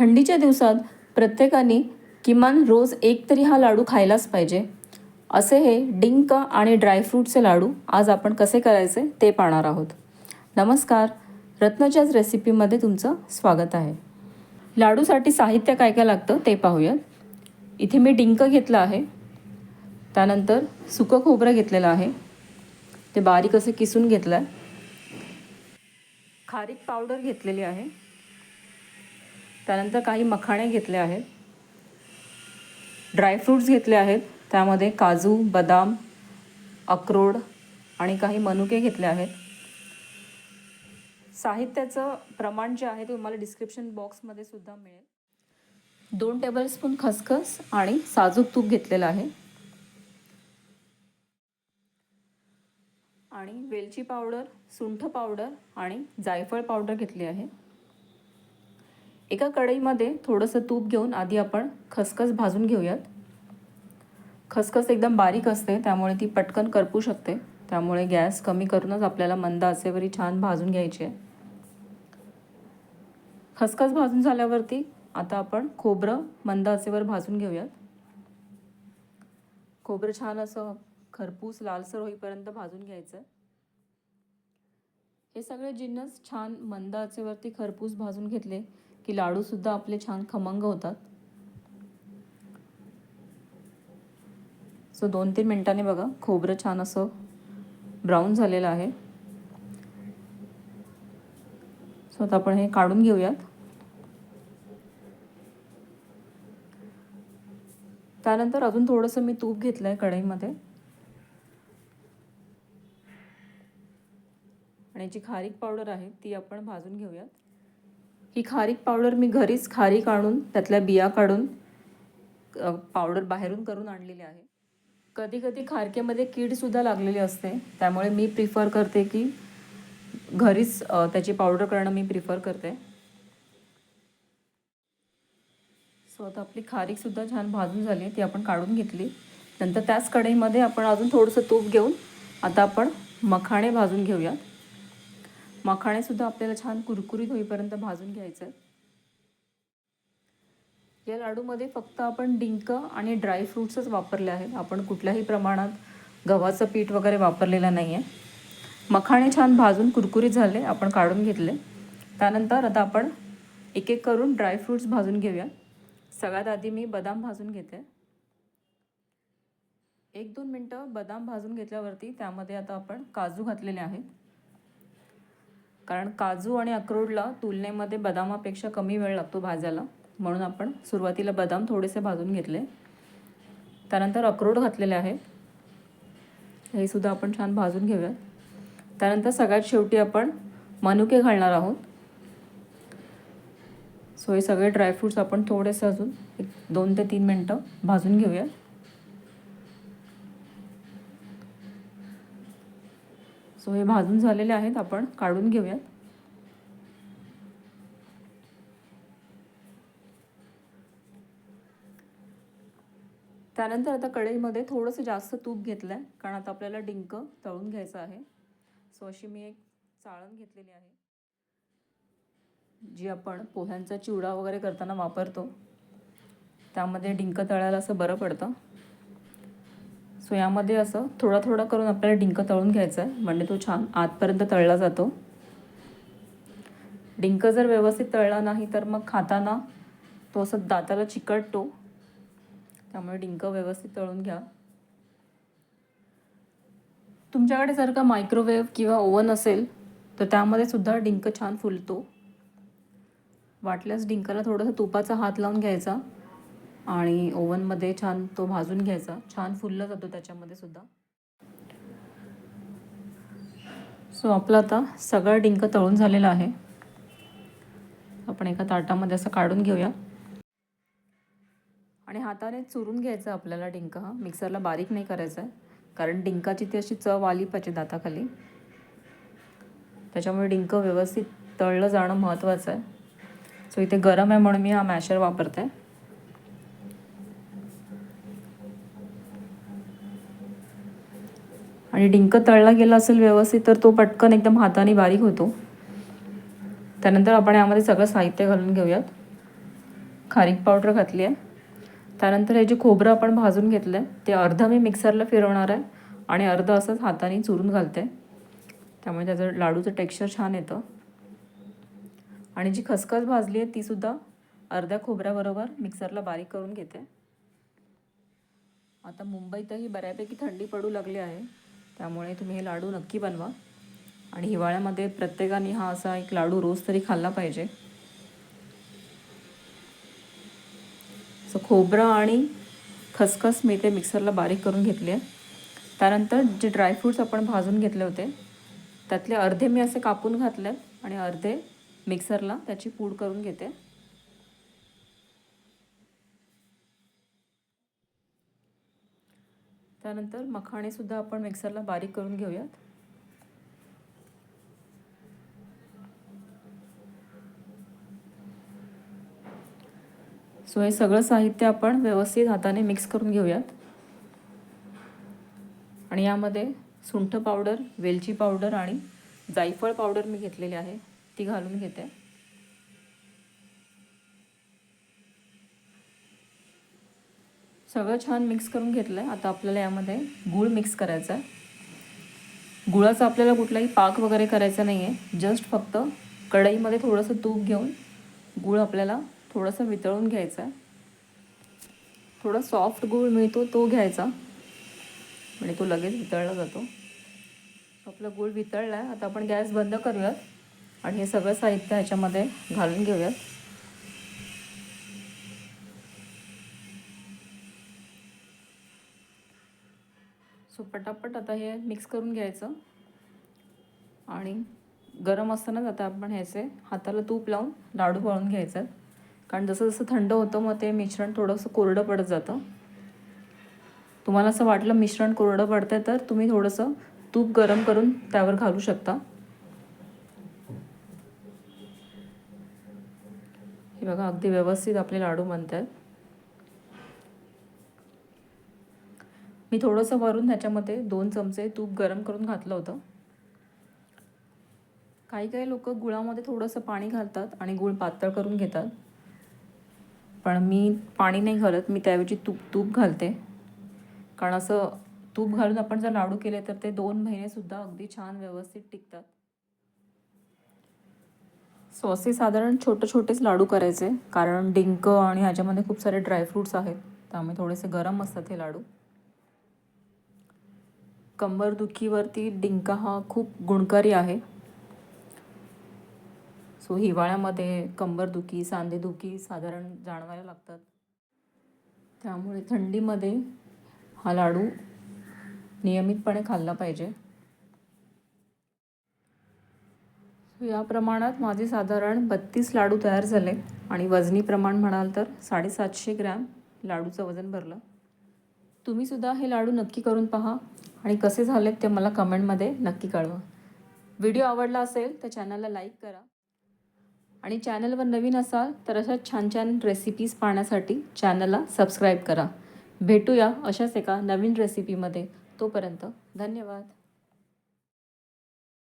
थंडीच्या दिवसात प्रत्येकाने किमान रोज एक तरी हा लाडू खायलाच पाहिजे. असे हे डिंक आणि ड्रायफ्रूटचे लाडू आज आपण कसे करायचे ते पाहणार आहोत. नमस्कार रत्नच्याच रेसिपीमध्ये तुमचं स्वागत आहे. लाडूसाठी साहित्य काय काय लागतं ते पाहूयात. इथे मी डिंक घेतलं आहे. त्यानंतर सुकं खोबरं घेतलेलं आहे. ते बारीक असे किसून घेतलं आहे खारीक पावडर घेतलेली आहे. त्यानंतर काही मखाणे घेतले आहेत. ड्रायफ्रूट्स घेतले आहेत. त्यामध्ये काजू बदाम अक्रोड आणि काही मनुके घेतले आहेत. साहित्याचं प्रमाण जे आहे ते तुम्हाला डिस्क्रिप्शन बॉक्समध्ये सुद्धा मिळेल. दोन टेबलस्पून खसखस आणि साजूक तूप घेतलेलं आहे. आणि वेलची पावडर सुंठ पावडर आणि जायफळ पावडर घेतली आहे. एका कढईमध्ये थोडंसं तूप घेऊन आधी आपण खसखस भाजून घेऊयात. खसखस एकदम बारीक असते त्यामुळे ती पटकन करपू शकते. त्यामुळे गॅस कमी करूनच आपल्याला मंद आचेवरी छान भाजून घ्यायची आहे. खसखस भाजून झाल्यावरती आता आपण खोबरं मंद आचेवर भाजून घेऊयात. खोबरं छान असं खरपूस लालसर होईपर्यंत भाजून घ्यायचं. हे सगळे जिन्नस छान मंद आचेवरती खरपूस भाजून घेतले. की लाडूसुद्धा आपले छान खमंग होतात. सो दोन तीन मिनटाने बघा खोबरं छान असं ब्राऊन झालेलं आहे. सो आता आपण हे काढून घेऊयात. त्यानंतर अजून थोडंसं मी तूप घेतलं आहे कढईमध्ये. आणि जी खारीक पावडर आहे ती आपण भाजून घेऊयात. ही खारीक पावडर मी घरीच खारीक आणून त्यातल्या बिया काढून पावडर बाहेरून करून आणलेली आहे. कधी कधी खारकेमध्ये कीडसुद्धा लागलेली असते. त्यामुळे मी प्रिफर करते की घरीच त्याची पावडर करणं मी प्रिफर करते. सो आता आपली खारीकसुद्धा छान भाजून झाली ती आपण काढून घेतली. नंतर त्याच कढईमध्ये आपण अजून थोडंसं तूप घेऊन आता आपण मखाणे भाजून घेऊयात. मखाणेसुद्धा आपल्याला छान कुरकुरीत होईपर्यंत भाजून घ्यायचं आहे. या लाडूमध्ये फक्त आपण डिंक आणि ड्रायफ्रूट्सच वापरले आहेत. आपण कुठल्याही प्रमाणात गव्हाचं पीठ वगैरे वापरलेलं नाही आहे मखाणे छान भाजून कुरकुरीत झाले आपण काढून घेतले. त्यानंतर आता आपण एक एक करून ड्रायफ्रूट्स भाजून घेऊया. सगळ्यात आधी मी बदाम भाजून घेते. एक दोन मिनटं बदाम भाजून घेतल्यावरती त्यामध्ये आता आपण काजू घातलेले आहेत. कारण काजू आणि अक्रोडला तुलनेमध्ये बदामापेक्षा कमी वेळ लागतो भाजायला. म्हणून आपण सुरुवातीला बदाम थोडेसे भाजून घेतले. त्यानंतर अक्रोड घातलेले आहे. हे सुद्धा आपण छान भाजून घेऊयात. त्यानंतर सगळ्यात शेवटी आपण मनुके घालणार आहोत. सो हे सगळे ड्रायफ्रूट्स आपण थोडेसे अजून एक दोन ते तीन मिनटं भाजून घेऊयात. सो हे भाजून झालेले आहेत आपण काढून घेऊयात. त्यानंतर आता कढईमध्ये थोडंसं जास्त तूप घेतलं आहे कारण आता आपल्याला डिंक तळून घ्यायचं आहे. सो अशी मी एक चाळण घेतलेली आहे जी आपण पोह्यांचा चिवडा वगैरे करताना वापरतो. त्यामध्ये डिंक तळायला असं बरं पडतं. सो यामध्ये असं थोडा थोडा करून आपल्याला डिंक तळून घ्यायचा आहे म्हणजे तो छान आतपर्यंत तळला जातो. डिंक जर व्यवस्थित तळला नाही तर मग खाताना तो असं दाताला चिकटतो. त्यामुळे डिंक व्यवस्थित तळून घ्या. तुमच्याकडे जर का मायक्रोवेव्ह किंवा ओव्हन असेल तर त्यामध्ये सुद्धा डिंक छान फुलतो. वाटल्यास डिंकाला थोडंसं तुपाचा हात लावून घ्यायचा. आणि ओव्हनमध्ये छान तो भाजून घ्यायचा. छान फुलला जातो त्याच्यामध्ये सुद्धा. सो आपला आता सगळा डिंक तळून झालेला आहे. आपण एका ताटामध्ये असं काढून घेऊया. आणि हाताने चुरून घ्यायचं आपल्याला डिंक. हा मिक्सरला बारीक नाही करायचा आहे कारण डिंकाची ती अशी चव आली पाहिजे दाताखाली. त्याच्यामुळे डिंक व्यवस्थित तळलं जाणं महत्त्वाचं आहे. सो इथे गरम आहे म्हणून मी हा मॅशर वापरते. आणि डिंक तळला गेला असेल व्यवस्थित तर तो पटकन एकदम हाताने बारीक होतो. त्यानंतर आपण यामध्ये सगळं साहित्य घालून घेऊयात. खारीक पावडर घातली आहे. त्यानंतर हे जे खोबरं आपण भाजून घेतलं आहे ते अर्धं मी मिक्सरला फिरवणार आहे आणि अर्धं असंच हाताने चुरून घालते. त्यामुळे त्याचं लाडूचं टेक्स्चर छान येतं. आणि जी खसखस भाजली आहे तीसुद्धा अर्ध्या खोबऱ्याबरोबर मिक्सरला बारीक करून घेते. आता मुंबईतही बऱ्यापैकी थंडी पडू लागली आहे. त्यामुळे तुम्ही हे लाडू नक्की बनवा. आणि हिवाळ्यामध्ये प्रत्येकाने हा असा एक लाडू रोज तरी खाल्ला पाहिजे. सो खोबरं आणि खसखस मी ते मिक्सरला बारीक करून घेतली आहे. त्यानंतर जे ड्रायफ्रूट्स आपण भाजून घेतले होते त्यातले अर्धे मी असे कापून घातले आणि अर्धे मिक्सरला त्याची पूड करून घेते. त्यानंतर मखाणेसुद्धा आपण मिक्सरला बारीक करून घेऊयात. सो हे सगळं साहित्य आपण व्यवस्थित हाताने मिक्स करून घेऊयात. आणि यामध्ये सुंठ पावडर वेलची पावडर आणि जायफळ पावडर मी घेतलेली आहे ती घालून घेते. सगळं छान मिक्स करून घेतलं आहे आता आपल्याला यामध्ये गूळ मिक्स करायचा आहे गुळाचा आपल्याला कुठलाही पाक वगैरे करायचा नाही आहे जस्ट फक्त कढईमध्ये थोडंसं तूप घेऊन गूळ आपल्याला थोडंसं वितळून घ्यायचा आहे थोडा सॉफ्ट गूळ मिळतो तो घ्यायचा. म्हणजे तो लगेच वितळला जातो. आपला गूळ वितळला आहे आता आपण गॅस बंद करूयात. आणि हे सगळं साहित्य ह्याच्यामध्ये घालून घेऊयात. सो पटापट आता हे मिक्स करून घ्यायचं. आणि गरम असतानाच आता आपण ह्याचे हाताला तूप लावून लाडू वळून घ्यायचं. कारण जसं जसं थंड होतं मग ते मिश्रण थोडंसं कोरडं पडत जातं. तुम्हाला असं वाटलं मिश्रण कोरडं पडतं आहे तर तुम्ही थोडंसं तूप गरम करून त्यावर घालू शकता. हे बघा अगदी व्यवस्थित आपले लाडू बनत आहेत मी थोडंसं वरून ह्याच्यामध्ये दोन चमचे तूप गरम करून घातलं होतं. काही काही लोक गुळामध्ये थोडंसं पाणी घालतात आणि गुळ पातळ करून घेतात. पण मी पाणी नाही घालत मी त्याऐवजी तूप तूप घालते. कारण असं तूप घालून आपण जर लाडू केले तर ते दोन महिनेसुद्धा अगदी छान व्यवस्थित टिकतात. सो असे साधारण छोटे छोटेच लाडू करायचे कारण डिंक आणि ह्याच्यामध्ये खूप सारे ड्रायफ्रूट्स आहेत त्यामुळे थोडेसे गरम असतात हे लाडू. कंबरदुखीवरती डिंका हा खूप गुणकारी आहे. सो हिवाळ्यामध्ये कंबरदुखी सांधेदुखी साधारण जाणवायला लागतात. त्यामुळे थंडीमध्ये हा लाडू नियमितपणे खाल्ला पाहिजे. या प्रमाणात माझे साधारण बत्तीस लाडू तयार झाले आणि वजनी प्रमाण म्हणाल तर साडेसातशे ग्रॅम लाडूचं वजन भरलं. तुम्हीसुद्धा हे लाडू नक्की करून पहा आणि कसे झालेत ते मला कमेंटमध्ये नक्की कळवा. व्हिडिओ आवडला असेल तर चॅनलला लाईक करा आणि चॅनलवर नवीन असाल तर अशा छान छान रेसिपीज पाहण्यासाठी चॅनलला सबस्क्राईब करा. भेटूया अशाच एका नवीन रेसिपीमध्ये तोपर्यंत धन्यवाद.